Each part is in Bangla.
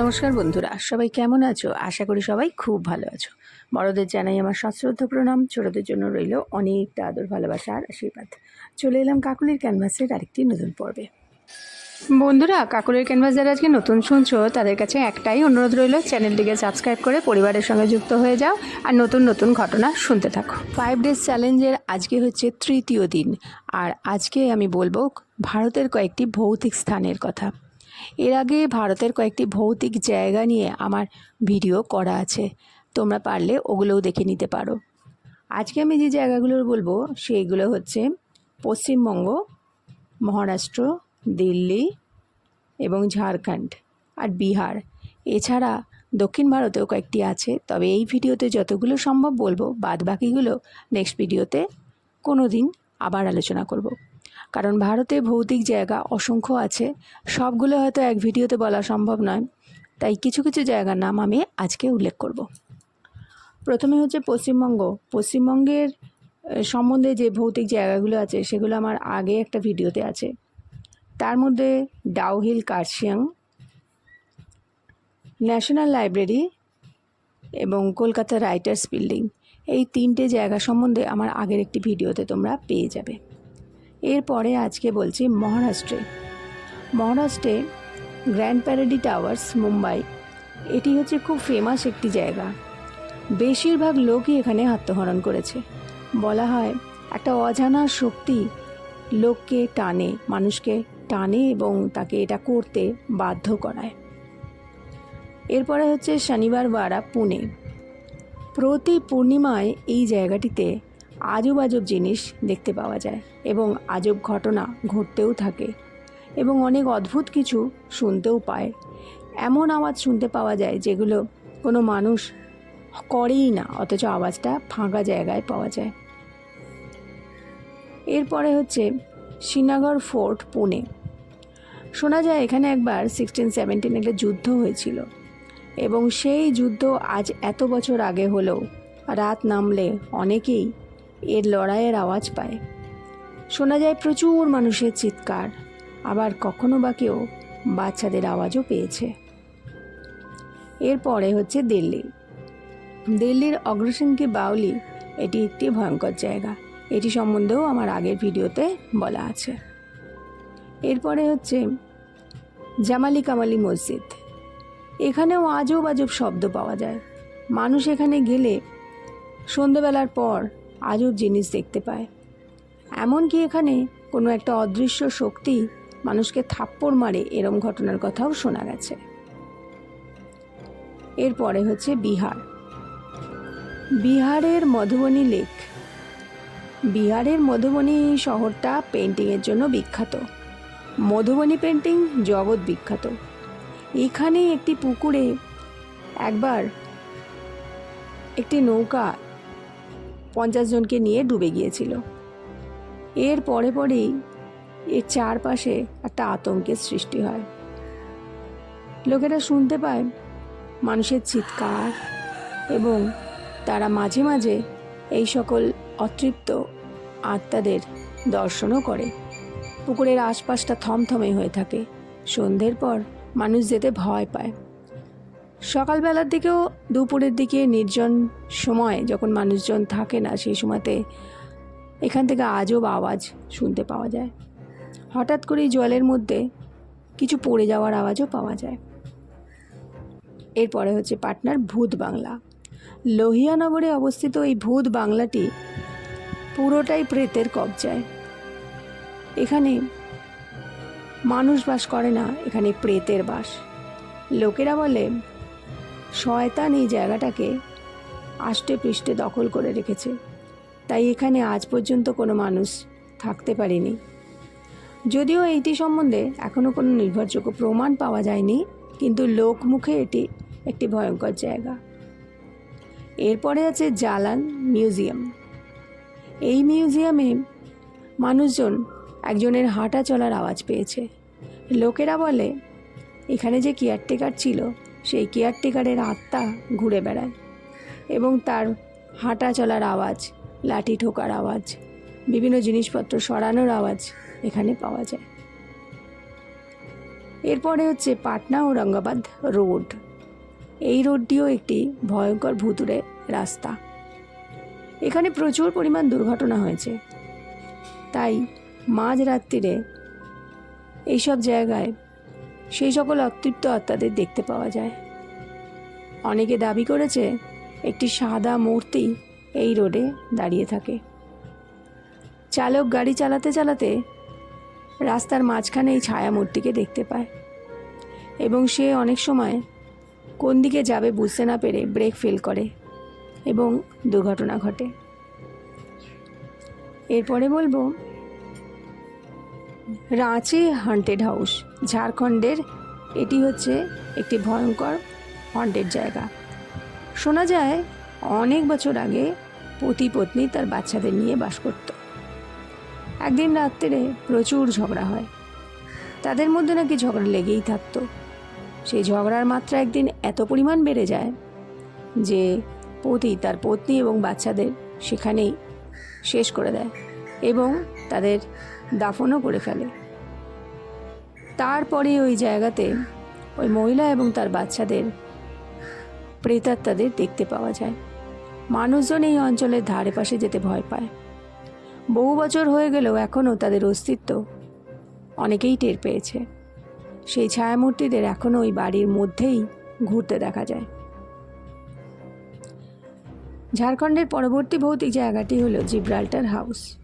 নমস্কার বন্ধুরা, সবাই কেমন আছো? আশা করি সবাই খুব ভালো আছো। বড়দের জানাই আমার সশ্রদ্ধ প্রণাম, ছোটদের জন্য রইল অনেকটা আদর, ভালোবাসা আর আশীর্বাদ। চলে এলাম কাকুলির ক্যানভাসের আরেকটি নতুন পর্বে। বন্ধুরা, কাকুলের ক্যানভাস যারা আজকে নতুন শুনছো, তাদের কাছে একটাই অনুরোধ রইল, চ্যানেলটিকে সাবস্ক্রাইব করে পরিবারের সঙ্গে যুক্ত হয়ে যাও আর নতুন নতুন ঘটনা শুনতে থাকো। ফাইভ ডেজ চ্যালেঞ্জের আজকে হচ্ছে তৃতীয় দিন, আর আজকে আমি বলব ভারতের কয়েকটি ভৌতিক স্থানের কথা। এর আগে ভারতের কয়েকটি ভৌতিক জায়গা নিয়ে আমার ভিডিও করা আছে। তোমরা পারলে ওগুলোও দেখে নিতে পারো। আজকে আমি যে জায়গাগুলোর বলব, সেইগুলো হচ্ছে পশ্চিমবঙ্গ, মহারাষ্ট্র, দিল্লি এবং ঝাড়খণ্ড আর বিহার। এছাড়া দক্ষিণ ভারতেও কয়েকটি আছে, তবে এই ভিডিওতে যতগুলো সম্ভব বলব বাদ বাকিগুলো নেক্সট ভিডিওতে কোনো দিন আবার আলোচনা করব। কারণ ভারতে ভৌতিক জায়গা অসংখ্য আছে। সবগুলো হয়তো এক ভিডিওতে বলা সম্ভব নয়। তাই কিছু কিছু জায়গার নাম আমি আজকে উল্লেখ করব। প্রথমে হচ্ছে পশ্চিমবঙ্গ। পশ্চিমবঙ্গের সম্বন্ধে যে ভৌতিক জায়গাগুলো আছে, সেগুলো আমার আগে একটা ভিডিওতে আছে। তার মধ্যে ডাউহিল কার্শিয়াং, ন্যাশনাল লাইব্রেরি এবং কলকাতা রাইটার্স বিল্ডিং। এই তিনটে জায়গা সম্বন্ধে আমার আগের একটি ভিডিওতে তোমরা পেয়ে যাবে। এরপরে আজকে বলছি মহারাষ্ট্রে। মহারাষ্ট্রে গ্র্যান্ড প্যারাডি টাওয়ার্স, মুম্বাই, এটি হচ্ছে খুব ফেমাস একটি জায়গা। বেশিরভাগ লোকই এখানে আত্মহরণ করেছে। বলা হয়, একটা অজানা শক্তি লোককে টানে, মানুষকে টানে এবং তাকে এটা করতে বাধ্য করায়। এরপরে হচ্ছে শনিবার বারা পুনে। প্রতি পূর্ণিমায় এই জায়গাটিতে আজব আজব জিনিস দেখতে পাওয়া যায় এবং আজব ঘটনা ঘটতেও থাকে এবং অনেক অদ্ভুত কিছু শুনতেও পায়। এমন আওয়াজ শুনতে পাওয়া যায় যেগুলো কোনো মানুষ করেই না, অথচ আওয়াজটা ফাঁকা জায়গায় পাওয়া যায়। এরপরে হচ্ছে শ্রীনগর ফোর্ট, পুনে। শোনা যায় এখানে একবার সিক্সটিন সেভেন্টিন একটা যুদ্ধ হয়েছিল এবং সেই যুদ্ধ আজ এত বছর আগে হলেও রাত নামলে অনেকেই এর লড়াইয়ের আওয়াজ পায়। শোনা যায় প্রচুর মানুষের চিৎকার, আবার কখনো বা কেউ বাচ্চাদের আওয়াজও পেয়েছে। এরপরে হচ্ছে দিল্লি। দিল্লির অগ্রসেনকি বাউলি এটি একটি ভয়ঙ্কর জায়গা। এটি সম্বন্ধেও আমার আগের ভিডিওতে বলা আছে। এরপরে হচ্ছে জামালি কামালি মসজিদ। এখানেও আজব আজব শব্দ পাওয়া যায়। মানুষ এখানে গেলে সন্ধেবেলার পর আজব জিনিস দেখতে পায়। এমনকি এখানে কোনো একটা অদৃশ্য শক্তি মানুষকে থাপ্পড় মারে এরম ঘটনার কথাও শোনা গেছে। এরপরে হচ্ছে বিহার। বিহারের মধুবনী লেক। বিহারের মধুবনী শহরটা পেন্টিংয়ের জন্য বিখ্যাত। মধুবনী পেন্টিং জগৎ বিখ্যাত। এখানে একটি পুকুরে একবার একটি নৌকা পঞ্চাশ জনকে নিয়ে ডুবে গিয়েছিল। এর পরে পরেই এর চারপাশে একটা আতঙ্কের সৃষ্টি হয়। লোকেরা শুনতে পায় মানুষের চিৎকার এবং তারা মাঝে মাঝে এই সকল অতৃপ্ত আত্মাদের দর্শনও করে। পুকুরের আশপাশটা থমথমে হয়ে থাকে। সন্ধ্যের পর মানুষ যেতে ভয় পায়। সকালবেলার দিকেও দুপুরের দিকে নির্জন সময় যখন মানুষজন থাকে না, সেই সময়তে এখান থেকে আজব আওয়াজ শুনতে পাওয়া যায়। হঠাৎ করেই জলের মধ্যে কিছু পড়ে যাওয়ার আওয়াজও পাওয়া যায়। এরপরে হচ্ছে পাটনার ভূত বাংলা। লোহিয়ানগরে অবস্থিত এই ভূত বাংলাটি পুরোটাই প্রেতের কবজায়। এখানে মানুষ বাস করে না, এখানে প্রেতের বাস। লোকেরা বলে শয়তান এই জায়গাটাকে আষ্টে পৃষ্ঠে দখল করে রেখেছে। তাই এখানে আজ পর্যন্ত কোনো মানুষ থাকতে পারেনি। যদিও এইটি সম্বন্ধে এখনও কোনো নির্ভরযোগ্য প্রমাণ পাওয়া যায়নি, কিন্তু লোকমুখে এটি একটি ভয়ঙ্কর জায়গা। এরপরে আছে জালান মিউজিয়াম। এই মিউজিয়ামে মানুষজন একজনের হাঁটা চলার আওয়াজ পেয়েছে। লোকেরা বলে, এখানে যে কেয়ারটেকার ছিল সেই কেয়ারটেকারের আত্মা ঘুরে বেড়ায় এবং তার হাঁটা চলার আওয়াজ, লাঠি ঠোকার আওয়াজ, বিভিন্ন জিনিসপত্র সরানোর আওয়াজ এখানে পাওয়া যায়। এরপরে হচ্ছে পাটনা ঔরঙ্গাবাদ রোড। এই রোডটিও একটি ভয়ঙ্কর ভুতুরে রাস্তা। এখানে প্রচুর পরিমাণ দুর্ঘটনা হয়েছে। তাই মাঝরাত্রিরে এইসব জায়গায় সেই সকল অতৃপ্ত আত্মাদের দেখতে পাওয়া যায়। অনেকে দাবি করেছে, একটি সাদা মূর্তি এই রোডে দাঁড়িয়ে থাকে। চালক গাড়ি চালাতে চালাতে রাস্তার মাঝখানে এই ছায়া মূর্তিকে দেখতে পায়। এবং সে অনেক সময় কোন দিকে যাবে বুঝতে না পেরে ব্রেক ফেল করে এবং দুর্ঘটনা ঘটে। এরপরে বলব রাঁচি হান্টেড হাউস ঝাড়খণ্ডের। এটি হচ্ছে একটি ভয়ঙ্কর হন্টেড জায়গা। শোনা যায়, অনেক বছর আগে পতি পত্নী তার বাচ্চাদের নিয়ে বাস করত। একদিন রাত্রে প্রচুর ঝগড়া হয়। তাদের মধ্যে নাকি ঝগড়া লেগেই থাকতো। সেই ঝগড়ার মাত্রা একদিন এত পরিমাণ বেড়ে যায় যে পতি তার পত্নী এবং বাচ্চাদের সেখানেই শেষ করে দেয়। এবং তাদের দাফনও করে ফেলে। তারপরে ওই জায়গাতে ওই মহিলা এবং তার বাচ্চাদের প্রেতাত্মাদের দেখতে পাওয়া যায়। মানুষজন এই অঞ্চলের ধারে পাশে যেতে ভয় পায়। বহু বছর হয়ে গেলেও এখনও তাদের অস্তিত্ব অনেকেই টের পেয়েছে। সেই ছায়ামূর্তিদের এখনও ওই বাড়ির মধ্যেই ঘুরতে দেখা যায়। ঝাড়খণ্ডের পরবর্তী ভৌতিক জায়গাটি হলো জিব্রাল্টার হাউস।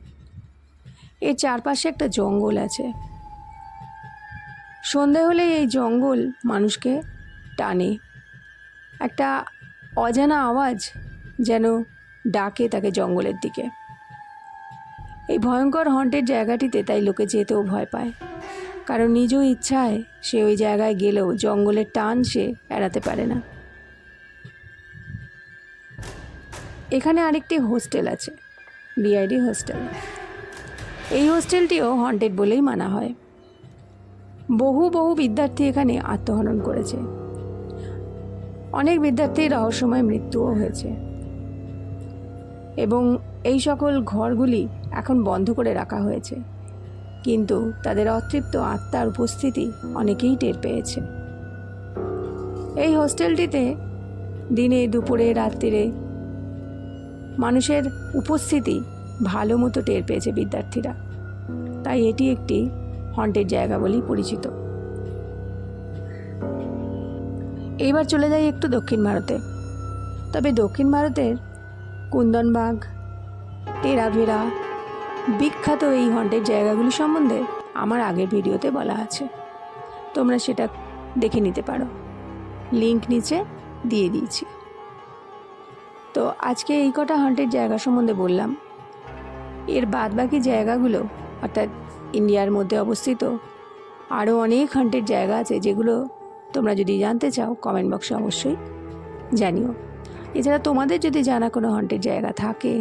এর চারপাশে একটা জঙ্গল আছে। সন্ধে হলে এই জঙ্গল মানুষকে টানে। একটা অজানা আওয়াজ যেন ডাকে তাকে জঙ্গলের দিকে। এই ভয়ঙ্কর হন্টের জায়গাটিতে তাই লোকে যেতেও ভয় পায়। কারণ নিজ ইচ্ছায় সে ওই জায়গায় গেলেও জঙ্গলের টান সে এড়াতে পারে না। এখানে আরেকটি হোস্টেল আছে, বিআইডি হোস্টেল। এই হোস্টেলটিও হন্টেড বলেই মানা হয়। বহু বহু বিদ্যার্থী এখানে আত্মহনন করেছে। অনেক বিদ্যার্থীর রহস্যময় মৃত্যুও হয়েছে। এবং এই সকল ঘরগুলি এখন বন্ধ করে রাখা হয়েছে। কিন্তু তাদের অতৃপ্ত আত্মার উপস্থিতি অনেকেই টের পেয়েছে। এই হোস্টেলটিতে দিনে, দুপুরে, রাত্রিরে মানুষের উপস্থিতি ভালো মতো টের পেয়েছে বিদ্যার্থীরা। তাই এটি একটি হন্টেড জায়গা বলেই পরিচিত। এইবার চলে যাই একটু দক্ষিণ ভারতে। তবে দক্ষিণ ভারতের কুন্দনবাগ টেরাভেরা বিখ্যাত এই হন্টেড জায়গাগুলি সম্বন্ধে আমার আগের ভিডিওতে বলা আছে। তোমরা সেটা দেখে নিতে পারো। লিংক নিচে দিয়ে দিয়েছি। তো আজকে এই কটা হন্টেড জায়গা সম্বন্ধে বললাম। এর বাদ বাকি জায়গাগুলো, অর্থাৎ ইন্ডিয়ার মধ্যে অবস্থিত, আরও অনেক হন্টেড জায়গা আছে যেগুলো তোমরা যদি জানতে চাও কমেন্ট বক্সে অবশ্যই জানিও। এছাড়া তোমাদের যদি জানা কোনো হন্টেড জায়গা থাকে,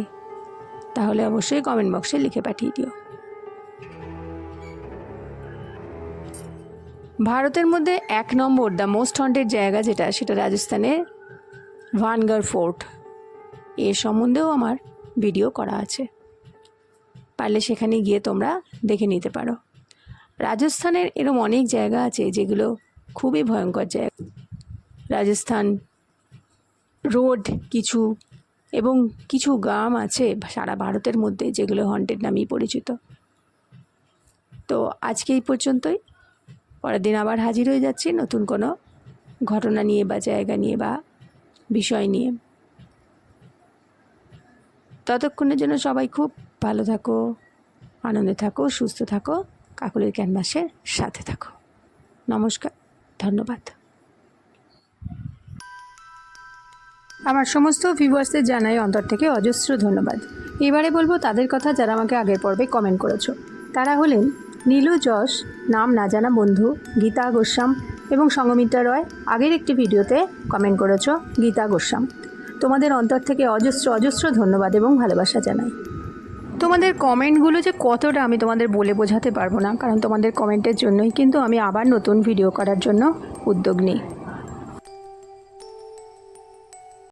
তাহলে অবশ্যই কমেন্ট বক্সে লিখে পাঠিয়ে দিও। ভারতের মধ্যে এক নম্বর দ্য মোস্ট হন্টেড জায়গা যেটা, সেটা রাজস্থানের ভানগড় ফোর্ট এর সম্বন্ধেও আমার ভিডিও করা আছে। পারলে সেখানে গিয়ে তোমরা দেখে নিতে পারো। রাজস্থানের এরম অনেক জায়গা আছে যেগুলো খুবই ভয়ঙ্কর জায়গা। রাজস্থান রোড কিছু এবং কিছু গ্রাম আছে সারা ভারতের মধ্যে যেগুলো হন্টেড নামেই পরিচিত। তো আজকে এই পর্যন্তই। পরের দিন আবার হাজির হয়ে যাচ্ছি নতুন কোনো ঘটনা নিয়ে বা জায়গা নিয়ে বা বিষয় নিয়ে। ততক্ষণের জন্য সবাই খুব ভালো থাকো, আনন্দে থাকো, সুস্থ থাকো, কাকুলের ক্যানভাসের সাথে থাকো। নমস্কার, ধন্যবাদ। আমার সমস্ত ভিউয়ার্সদের জানাই অন্তর থেকে অজস্র ধন্যবাদ। এবারে বলব তাদের কথা যারা আমাকে আগের পর্বে কমেন্ট করেছ। তারা হলেন নীলু, যশ, নাম না জানা বন্ধু, গীতা গোস্বাম এবং সঙ্গমিত্রা রয়। আগের একটি ভিডিওতে কমেন্ট করেছ গীতা গোস্বাম। তোমাদের অন্তর থেকে অজস্র অজস্র ধন্যবাদ এবং ভালোবাসা জানাই। তোমাদের কমেন্টগুলো যে কতটা আমি তোমাদের বলে বোঝাতে পারব না, কারণ তোমাদের কমেন্টের জন্যই কিন্তু আমি আবার নতুন ভিডিও করার জন্য উদ্যোগ নিই।